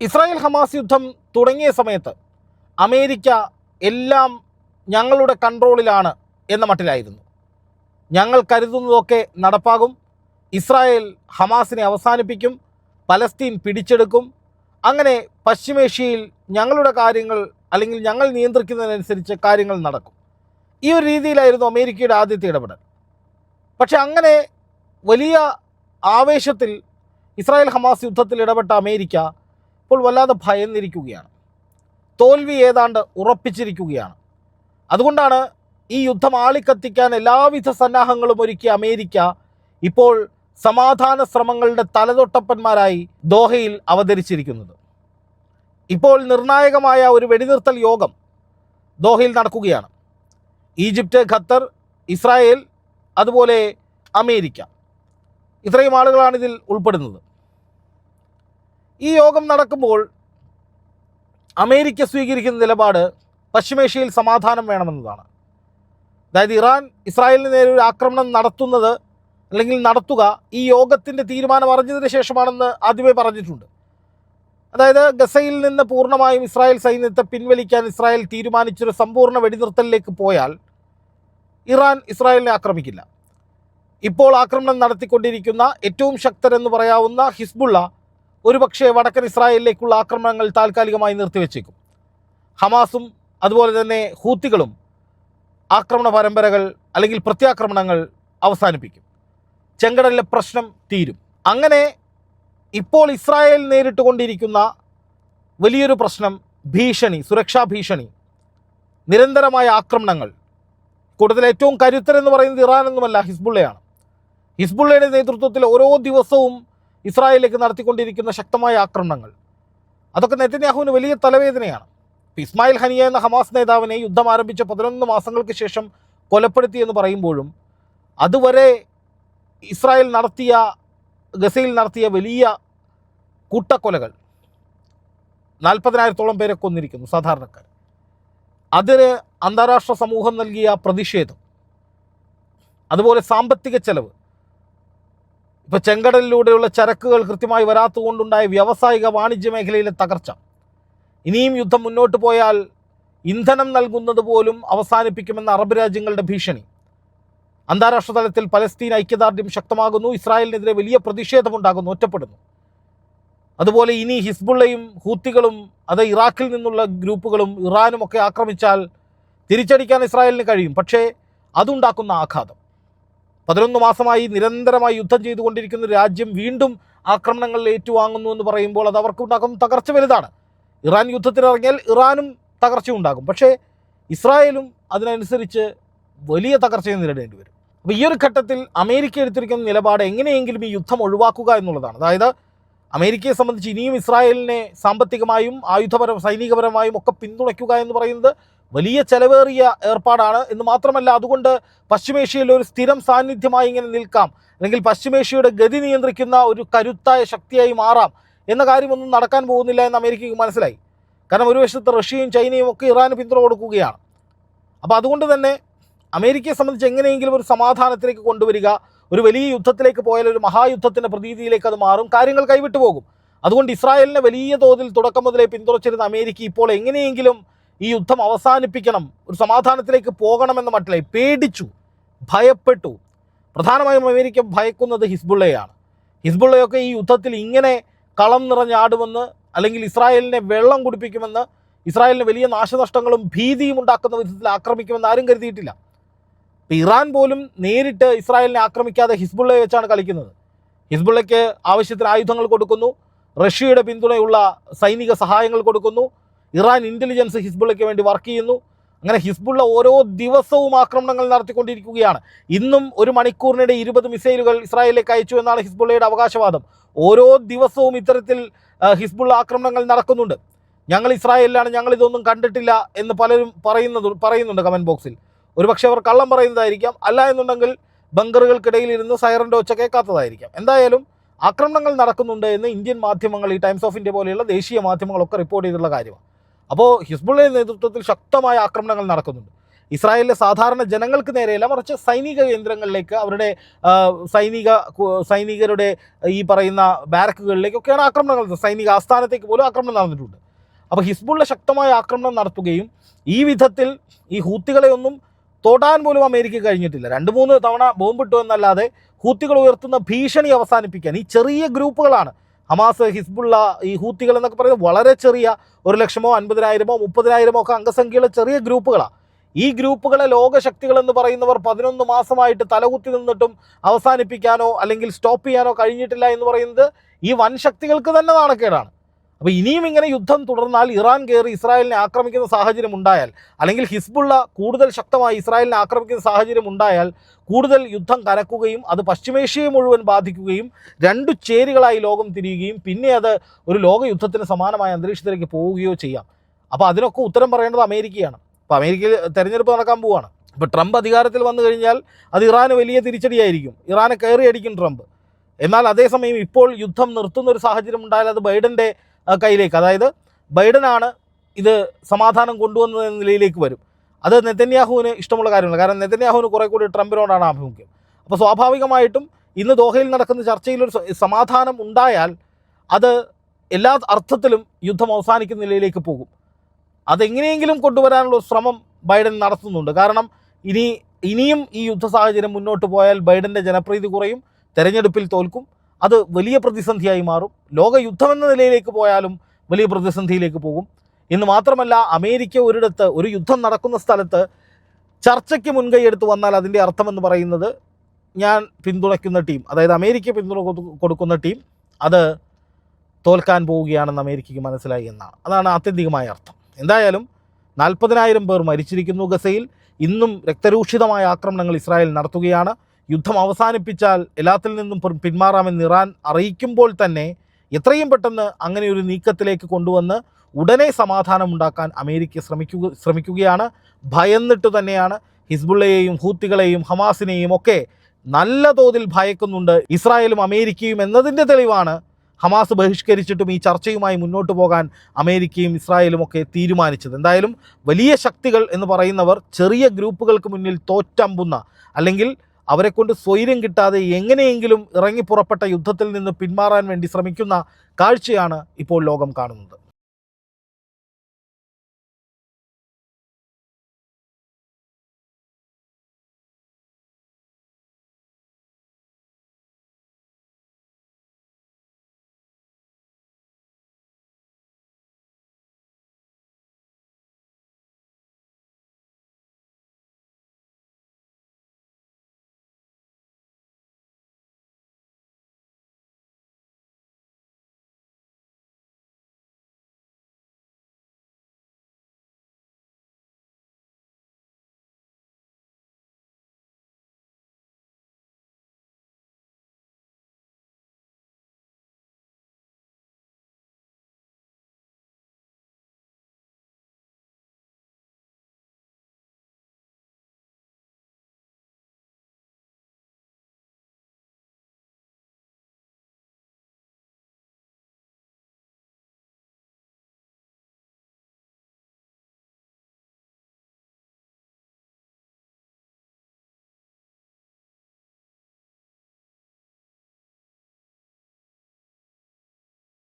Israel Hamas യുദ്ധം തുടങ്ങിയ സമയത്ത് അമേരിക്ക എല്ലാം ഞങ്ങളുടെ കൺട്രോളിലാണ് എന്ന മട്ടിലായിരുന്നു. ഞങ്ങൾ കരുതുന്നതൊക്കെ നടപ്പാകും. ഇസ്രായേൽ ഹമാസിനെ അവസാനിപ്പിക്കും. പലസ്തീൻ പിടിച്ചെടുക്കും. അങ്ങനെ പശ്ചിമേഷ്യയിൽ ഞങ്ങളുടെ കാര്യങ്ങൾ അല്ലെങ്കിൽ ഞങ്ങൾ നിയന്ത്രിക്കുന്നതിനനുസരിച്ച് കാര്യങ്ങൾ നടക്കും. ഈ ഒരു രീതിയിലായിരുന്നു അമേരിക്കയുടെ ആദ്യത്തെ ഇടപെടൽ. പക്ഷെ അങ്ങനെ വലിയ ആവേശത്തിൽ ഇസ്രായേൽ ഹമാസ് യുദ്ധത്തിൽ ഇടപെട്ട അമേരിക്ക ഇപ്പോൾ വല്ലാതെ ഭയന്നിരിക്കുകയാണ്. തോൽവി ഏതാണ്ട് ഉറപ്പിച്ചിരിക്കുകയാണ്. അതുകൊണ്ടാണ് ഈ യുദ്ധം ആളിക്കത്തിക്കാൻ എല്ലാവിധ സന്നാഹങ്ങളും ഒരുക്കിയ അമേരിക്ക ഇപ്പോൾ സമാധാന ശ്രമങ്ങളുടെ തലതൊട്ടപ്പന്മാരായി ദോഹയിൽ അവതരിച്ചിരിക്കുന്നത്. ഇപ്പോൾ നിർണായകമായ ഒരു വെടിനിർത്തൽ യോഗം ദോഹയിൽ നടക്കുകയാണ്. ഈജിപ്റ്റ് ഖത്തർ ഇസ്രായേൽ അതുപോലെ അമേരിക്ക. ഇത്രയും ആളുകളാണ് ഇതിൽ ഉൾപ്പെടുന്നത്. ഈ യോഗം നടക്കുമ്പോൾ അമേരിക്ക സ്വീകരിക്കുന്ന നിലപാട് പശ്ചിമേഷ്യയിൽ സമാധാനം വേണമെന്നതാണ്. അതായത് ഇറാൻ ഇസ്രായേലിന് നേരെ ഒരു ആക്രമണം നടത്തുന്നത് അല്ലെങ്കിൽ നടത്തുക ഈ യോഗത്തിന്റെ തീരുമാനം അറിഞ്ഞതിന് ശേഷമാണെന്ന് ആദ്യമേ പറഞ്ഞിട്ടുണ്ട്. അതായത് ഗസയിൽ നിന്ന് പൂർണമായും ഇസ്രായേൽ സൈന്യത്തെ പിൻവലിക്കാൻ ഇസ്രായേൽ തീരുമാനിച്ചൊരു സമ്പൂർണ വെടിനിർത്തലിലേക്ക് പോയാൽ ഇറാൻ ഇസ്രായേലിനെ ആക്രമിക്കില്ല. ഇപ്പോൾ ആക്രമണം നടത്തിക്കൊണ്ടിരിക്കുന്ന ഏറ്റവും ശക്തരെന്ന് പറയാവുന്ന ഹിസ്ബുള്ള ഒരുപക്ഷെ വടക്കൻ ഇസ്രായേലിലേക്കുള്ള ആക്രമണങ്ങൾ താൽക്കാലികമായി നിർത്തിവെച്ചേക്കും. ഹമാസും അതുപോലെ തന്നെ ഹൂത്തികളും ആക്രമണ പരമ്പരകൾ അല്ലെങ്കിൽ പ്രത്യാക്രമണങ്ങൾ അവസാനിപ്പിക്കും. ചെങ്കടലിലെ പ്രശ്നം തീരും. അങ്ങനെ ഇപ്പോൾ ഇസ്രായേൽ നേരിട്ട് കൊണ്ടിരിക്കുന്ന വലിയൊരു പ്രശ്നം ഭീഷണി സുരക്ഷാ ഭീഷണി നിരന്തരമായ ആക്രമണങ്ങൾ. കൂടുതൽ ഏറ്റവും കരുത്തരെന്ന് പറയുന്നത് ഇറാൻ എന്നുമല്ല ഹിസ്ബുള്ളയാണ്. ഹിസ്ബുള്ളയുടെ നേതൃത്വത്തിൽ ഓരോ ദിവസവും ഇസ്രായേലിലേക്ക് നടത്തിക്കൊണ്ടിരിക്കുന്ന ശക്തമായ ആക്രമണങ്ങൾ. അതൊക്കെ നെതന്യാഹുവിന് വലിയ തലവേദനയാണ്. ഇസ്മായിൽ ഹനിയ എന്ന ഹമാസ് നേതാവിനെ യുദ്ധം ആരംഭിച്ച പതിനൊന്ന് മാസങ്ങൾക്ക് ശേഷം കൊലപ്പെടുത്തി എന്ന് പറയുമ്പോഴും അതുവരെ ഇസ്രായേൽ നടത്തിയ ഗസയിൽ നടത്തിയ വലിയ കൂട്ടക്കൊലകൾ നാൽപ്പതിനായിരത്തോളം പേരെ കൊന്നിരിക്കുന്നു സാധാരണക്കാർ. അതിന് അന്താരാഷ്ട്ര സമൂഹം നൽകിയ പ്രതിഷേധം അതുപോലെ സാമ്പത്തിക ചെലവ് ഇപ്പോൾ ചെങ്കടലിലൂടെയുള്ള ചരക്കുകൾ കൃത്യമായി വരാത്തതുകൊണ്ടുണ്ടായ വ്യാവസായിക വാണിജ്യ മേഖലയിലെ തകർച്ച. ഇനിയും യുദ്ധം മുന്നോട്ട് പോയാൽ ഇന്ധനം നൽകുന്നത് പോലും അവസാനിപ്പിക്കുമെന്ന അറബ് രാജ്യങ്ങളുടെ ഭീഷണി. അന്താരാഷ്ട്ര തലത്തിൽ പലസ്തീൻ ഐക്യദാർഢ്യം ശക്തമാകുന്നു ഇസ്രായേലിനെതിരെ വലിയ പ്രതിഷേധമുണ്ടാകുന്നു ഒറ്റപ്പെടുന്നു. അതുപോലെ ഇനി ഹിസ്ബുള്ളയും ഹൂത്തികളും അത് ഇറാഖിൽ നിന്നുള്ള ഗ്രൂപ്പുകളും ഇറാനും ഒക്കെ ആക്രമിച്ചാൽ തിരിച്ചടിക്കാൻ ഇസ്രായേലിന് കഴിയും. പക്ഷേ അതുണ്ടാക്കുന്ന ആഘാതം. പതിനൊന്ന് മാസമായി നിരന്തരമായി യുദ്ധം ചെയ്തുകൊണ്ടിരിക്കുന്ന രാജ്യം വീണ്ടും ആക്രമണങ്ങൾ ഏറ്റുവാങ്ങുന്നു എന്ന് പറയുമ്പോൾ അത് അവർക്ക് ഉണ്ടാക്കുന്ന തകർച്ച വലുതാണ്. ഇറാൻ യുദ്ധത്തിനിറങ്ങിയാൽ ഇറാനും തകർച്ച ഉണ്ടാകും. പക്ഷേ ഇസ്രായേലും അതിനനുസരിച്ച് വലിയ തകർച്ചയെ നേരിടേണ്ടി വരും. അപ്പോൾ ഈ ഒരു ഘട്ടത്തിൽ അമേരിക്ക എടുത്തിരിക്കുന്ന നിലപാട് എങ്ങനെയെങ്കിലും ഈ യുദ്ധം ഒഴിവാക്കുക എന്നുള്ളതാണ്. അതായത് അമേരിക്കയെ സംബന്ധിച്ച് ഇനിയും ഇസ്രായേലിനെ സാമ്പത്തികമായും ആയുധപരം സൈനികപരമായും ഒക്കെ പിന്തുണയ്ക്കുക എന്ന് പറയുന്നത് വലിയ ചെലവേറിയ ഏർപ്പാടാണ്. എന്ന് മാത്രമല്ല അതുകൊണ്ട് പശ്ചിമേഷ്യയിൽ ഒരു സ്ഥിരം സാന്നിധ്യമായി ഇങ്ങനെ നിൽക്കാം. അല്ലെങ്കിൽ പശ്ചിമേഷ്യയുടെ ഗതി നിയന്ത്രിക്കുന്ന ഒരു കരുത്തായ ശക്തിയായി മാറാം. എന്ന കാര്യമൊന്നും നടക്കാൻ പോകുന്നില്ല എന്ന് അമേരിക്കയ്ക്ക് മനസ്സിലായി. കാരണം ഒരു വശത്ത് റഷ്യയും ചൈനയും ഒക്കെ ഇറാന് പിന്തുണ കൊടുക്കുകയാണ്. അപ്പോൾ അതുകൊണ്ട് തന്നെ അമേരിക്കയെ സംബന്ധിച്ച് എങ്ങനെയെങ്കിലും ഒരു സമാധാനത്തിലേക്ക് കൊണ്ടുവരിക ഒരു വലിയ യുദ്ധത്തിലേക്ക് പോയാൽ ഒരു മഹായുദ്ധത്തിന്റെ പ്രതീതിയിലേക്ക് അത് മാറും കാര്യങ്ങൾ കൈവിട്ടു പോകും. അതുകൊണ്ട് ഇസ്രായേലിനെ വലിയ തോതിൽ തുടക്കം മുതലേ പിന്തുണച്ചിരുന്ന അമേരിക്ക ഇപ്പോൾ എങ്ങനെയെങ്കിലും ഈ യുദ്ധം അവസാനിപ്പിക്കണം ഒരു സമാധാനത്തിലേക്ക് പോകണമെന്ന മട്ടിലായി പേടിച്ചു ഭയപ്പെട്ടു. പ്രധാനമായും അമേരിക്ക ഭയക്കുന്നത് ഹിസ്ബുള്ളയാണ് ഹിസ്ബുള്ളയൊക്കെ ഈ യുദ്ധത്തിൽ ഇങ്ങനെ കളം നിറഞ്ഞാടുമെന്ന് അല്ലെങ്കിൽ ഇസ്രായേലിനെ വെള്ളം കുടിപ്പിക്കുമെന്ന് ഇസ്രായേലിന് വലിയ നാശനഷ്ടങ്ങളും ഭീതിയും ഉണ്ടാക്കുന്ന വിധത്തിൽ ആക്രമിക്കുമെന്ന് ആരും കരുതിയിട്ടില്ല. ഇറാൻ പോലും നേരിട്ട് ഇസ്രായേലിനെ ആക്രമിക്കാതെ ഹിസ്ബുള്ളയെ വെച്ചാണ് കളിക്കുന്നത്. ഹിസ്ബുള്ളയ്ക്ക് ആവശ്യത്തിന് ആയുധങ്ങൾ കൊടുക്കുന്നു റഷ്യയുടെ പിന്തുണയുള്ള സൈനിക സഹായങ്ങൾ കൊടുക്കുന്നു ഇറാൻ ഇന്റലിജൻസ് ഹിസ്ബുള്ളയ്ക്ക് വേണ്ടി വർക്ക് ചെയ്യുന്നു. അങ്ങനെ ഹിസ്ബുള്ള ഓരോ ദിവസവും ആക്രമണങ്ങൾ നടത്തിക്കൊണ്ടിരിക്കുകയാണ്. ഇന്നും ഒരു മണിക്കൂറിനിടെ ഇരുപത് മിസൈലുകൾ ഇസ്രായേലിലേക്ക് അയച്ചു എന്നാണ് ഹിസ്ബുള്ളയുടെ അവകാശവാദം. ഓരോ ദിവസവും ഇത്തരത്തിൽ ഹിസ്ബുള്ള ആക്രമണങ്ങൾ നടക്കുന്നുണ്ട്. ഞങ്ങൾ ഇസ്രായേലിലാണ് ഞങ്ങൾ ഇതൊന്നും കണ്ടിട്ടില്ല എന്ന് പലരും പറയുന്നത് പറയുന്നുണ്ട് കമന്റ് ബോക്സിൽ ഒരുപക്ഷെ അവർ കള്ളം പറയുന്നതായിരിക്കാം. അല്ല എന്നുണ്ടെങ്കിൽ ബങ്കറുകൾക്കിടയിൽ ഇരുന്ന് സൈറന്റെ ഒച്ച കേൾക്കാത്തതായിരിക്കാം. എന്തായാലും ആക്രമണങ്ങൾ നടക്കുന്നുണ്ട് എന്ന് ഇന്ത്യൻ മാധ്യമങ്ങൾ ഈ ടൈംസ് ഓഫ് ഇന്ത്യ പോലെയുള്ള ദേശീയ മാധ്യമങ്ങളൊക്കെ റിപ്പോർട്ട് ചെയ്തിട്ടുള്ള കാര്യമാണ്. അപ്പോൾ ഹിസ്ബുള്ളയുടെ നേതൃത്വത്തിൽ ശക്തമായ ആക്രമണങ്ങൾ നടക്കുന്നുണ്ട്. ഇസ്രായേലിലെ സാധാരണ ജനങ്ങൾക്ക് നേരെയല്ല മറിച്ച് സൈനിക കേന്ദ്രങ്ങളിലേക്ക് അവരുടെ സൈനിക സൈനികരുടെ ഈ പറയുന്ന ബാരക്കുകളിലേക്കൊക്കെയാണ് ആക്രമണങ്ങൾ. സൈനിക ആസ്ഥാനത്തേക്ക് പോലും ആക്രമണം നടന്നിട്ടുണ്ട്. അപ്പോൾ ഹിസ്ബുള്ള ശക്തമായ ആക്രമണം നടത്തുകയും ഈ വിധത്തിൽ ഈ ഹൂത്തികളെ ഒന്നും തൊടാൻ പോലും അമേരിക്ക കഴിഞ്ഞിട്ടില്ല. രണ്ട് മൂന്ന് തവണ ബോംബിട്ടു എന്നല്ലാതെ ഹൂത്തികൾ ഉയർത്തുന്ന ഭീഷണി അവസാനിപ്പിക്കാൻ ഈ ചെറിയ ഗ്രൂപ്പുകളാണ് ഹമാസ് ഹിസ്ബുള്ള ഈ ഹൂത്തികൾ എന്നൊക്കെ പറയുന്നത് വളരെ ചെറിയ ഒരു ലക്ഷമോ അൻപതിനായിരമോ മുപ്പതിനായിരമോ ഒക്കെ അംഗസംഖ്യയുള്ള ചെറിയ ഗ്രൂപ്പുകളാണ് ഈ ഗ്രൂപ്പുകളെ ലോകശക്തികൾ എന്ന് പറയുന്നവർ പതിനൊന്ന് മാസമായിട്ട് തലകുത്തി നിന്നിട്ടും അവസാനിപ്പിക്കാനോ അല്ലെങ്കിൽ സ്റ്റോപ്പ് ചെയ്യാനോ കഴിഞ്ഞിട്ടില്ല എന്ന് പറയുന്നത് ഈ വൻ ശക്തികൾക്ക് തന്നെ നാണക്കേടാണ്. അപ്പോൾ ഇനിയും ഇങ്ങനെ യുദ്ധം തുടർന്നാൽ ഇറാൻ കയറി ഇസ്രായേലിനെ ആക്രമിക്കുന്ന സാഹചര്യം ഉണ്ടായാൽ അല്ലെങ്കിൽ ഹിസ്ബുള്ള കൂടുതൽ ശക്തമായി ഇസ്രായേലിനെ ആക്രമിക്കുന്ന സാഹചര്യം ഉണ്ടായാൽ കൂടുതൽ യുദ്ധം കനക്കുകയും അത് പശ്ചിമേഷ്യയെ മുഴുവൻ ബാധിക്കുകയും രണ്ടു ചേരികളായി ലോകം തിരിയുകയും പിന്നെ അത് ഒരു ലോകയുദ്ധത്തിന് സമാനമായ അന്തരീക്ഷത്തിലേക്ക് പോവുകയോ ചെയ്യാം. അപ്പോൾ അതിനൊക്കെ ഉത്തരം പറയേണ്ടത് അമേരിക്കയാണ്. അപ്പോൾ അമേരിക്കയിൽ തെരഞ്ഞെടുപ്പ് നടക്കാൻ പോവുകയാണ് ഇപ്പോൾ ട്രംപ് അധികാരത്തിൽ വന്നു കഴിഞ്ഞാൽ അത് ഇറാന് വലിയ തിരിച്ചടിയായിരിക്കും. ഇറാനെ കയറി അടിക്കും ട്രംപ്. എന്നാൽ അതേസമയം ഇപ്പോൾ യുദ്ധം നിർത്തുന്ന ഒരു സാഹചര്യം ഉണ്ടായാൽ അത് ബൈഡന്റെ കയ്യിലേക്ക്. അതായത് ബൈഡനാണ് ഇത് സമാധാനം കൊണ്ടുവന്നത് എന്ന നിലയിലേക്ക് വരും. അത് നെതന്യാഹുവിന് ഇഷ്ടമുള്ള കാര്യമല്ല. കാരണം നെതന്യാഹുവിന് കുറെ കൂടി ട്രംപിനോടാണ് ആഭിമുഖ്യം. അപ്പോൾ സ്വാഭാവികമായിട്ടും ഇന്ന് ദോഹയിൽ നടക്കുന്ന ചർച്ചയിൽ ഒരു സമാധാനം ഉണ്ടായാൽ അത് എല്ലാ അർത്ഥത്തിലും യുദ്ധം അവസാനിക്കുന്ന നിലയിലേക്ക് പോകും. അതെങ്ങനെയെങ്കിലും കൊണ്ടുവരാനുള്ള ശ്രമം ബൈഡൻ നടത്തുന്നുണ്ട്. കാരണം ഇനി ഇനിയും ഈ യുദ്ധ സാഹചര്യം മുന്നോട്ട് പോയാൽ ബൈഡന്റെ ജനപ്രീതി കുറയും തെരഞ്ഞെടുപ്പിൽ തോൽക്കും. അത് വലിയ പ്രതിസന്ധിയായി മാറും. ലോകയുദ്ധമെന്ന യുദ്ധം എന്ന നിലയിലേക്ക് പോയാലും വലിയ പ്രതിസന്ധിയിലേക്ക് പോകും. എന്ന് മാത്രമല്ല അമേരിക്ക ഒരിടത്ത് ഒരു യുദ്ധം നടക്കുന്ന സ്ഥലത്ത് ചർച്ചയ്ക്ക് മുൻകൈ എടുത്ത് വന്നാൽ അതിന്റെ അർത്ഥമെന്ന് പറയുന്നത് ഞാൻ പിന്തുണയ്ക്കുന്ന ടീം അതായത് അമേരിക്ക പിന്തുണ കൊടുക്കുന്ന ടീം അത് തോൽക്കാൻ പോവുകയാണെന്ന് അമേരിക്കയ്ക്ക് മനസ്സിലായി എന്നാണ്. അതാണ് ആത്യന്തികമായ അർത്ഥം. എന്തായാലും നാൽപ്പതിനായിരം പേർ മരിച്ചിരിക്കുന്നു ഗസയിൽ. ഇന്നും രക്തരൂക്ഷിതമായ ആക്രമണങ്ങൾ ഇസ്രായേൽ നടത്തുകയാണ്. യുദ്ധം അവസാനിപ്പിച്ചാൽ എല്ലാത്തിൽ നിന്നും പിന്മാറാമെന്ന് ഇറാൻ അറിയിക്കുമ്പോൾ തന്നെ എത്രയും പെട്ടെന്ന് അങ്ങനെ ഒരു നീക്കത്തിലേക്ക് കൊണ്ടുവന്ന് ഉടനെ സമാധാനമുണ്ടാക്കാൻ അമേരിക്ക ശ്രമിക്കുക ശ്രമിക്കുകയാണ്. ഭയന്നിട്ട് തന്നെയാണ് ഹിസ്ബുള്ളയെയും ഹൂത്തികളെയും ഹമാസിനെയും ഒക്കെ നല്ല തോതിൽ ഭയക്കുന്നുണ്ട് ഇസ്രായേലും അമേരിക്കയും എന്നതിന്റെ തെളിവാണ് ഹമാസ് ബഹിഷ്കരിച്ചിട്ടും ഈ ചർച്ചയുമായി മുന്നോട്ട് പോകാൻ അമേരിക്കയും ഇസ്രായേലും ഒക്കെ തീരുമാനിച്ചത്. എന്തായാലും വലിയ ശക്തികൾ എന്ന് പറയുന്നവർ ചെറിയ ഗ്രൂപ്പുകൾക്ക് മുന്നിൽ തോറ്റമ്പുന്ന അല്ലെങ്കിൽ അവരെക്കൊണ്ട് സ്വൈര്യം കിട്ടാതെ എങ്ങനെയെങ്കിലും ഇറങ്ങി പുറപ്പെട്ട യുദ്ധത്തിൽ നിന്ന് പിന്മാറാൻ വേണ്ടി ശ്രമിക്കുന്ന കാഴ്ചയാണ് ഇപ്പോൾ ലോകം കാണുന്നത്.